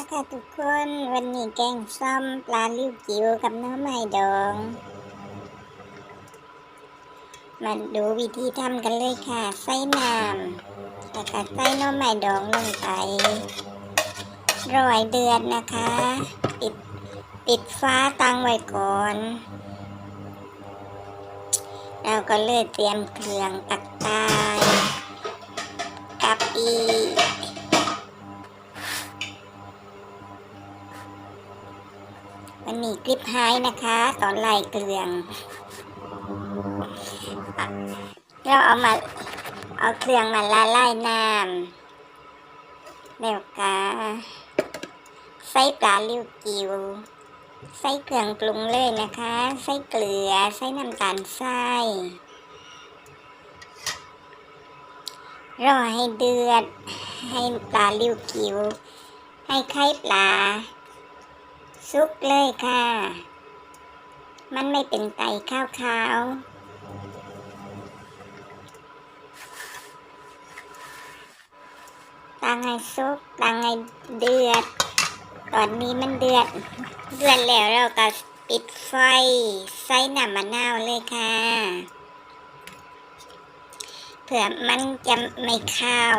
ค่ะทุกคน วันนี้แกงส้อมปลาลิ้วจิ๋วกับน้ำไม้ดอง มาดูวิธีทำกันเลยค่ะ ใส่น้ำแล้วก็ใส่น้ำไม้ดองลงไปรอยเดือดนะคะ ปิดปิดฟ้าตั้งไว้ก่อนเราก็เลยเตรียมเครื่องตักตายกะปิ มันมีคลิปไฮนะคะตอนไล่เกลือง เราเอามาเอาเครื่องมาละลายน้ำแล้วก็ใส่ปลาลิ้วจิ๋วใส่เครื่องปรุงเลยนะคะ ใส่เกลือ ใส่น้ำตาลทรายรอให้เดือด ให้ปลาลิ้วจิ๋วให้ไข่ปลา ซุกเลยค่ะ มันไม่เป็นไตข้าวๆตั้งให้ซุกตั้งให้เดือด ตอนนี้มันเดือด เดือดแล้วเราก็ปิดไฟใส่น้ำมะนาวเลยค่ะเผื่อมันจะไม่ข้าว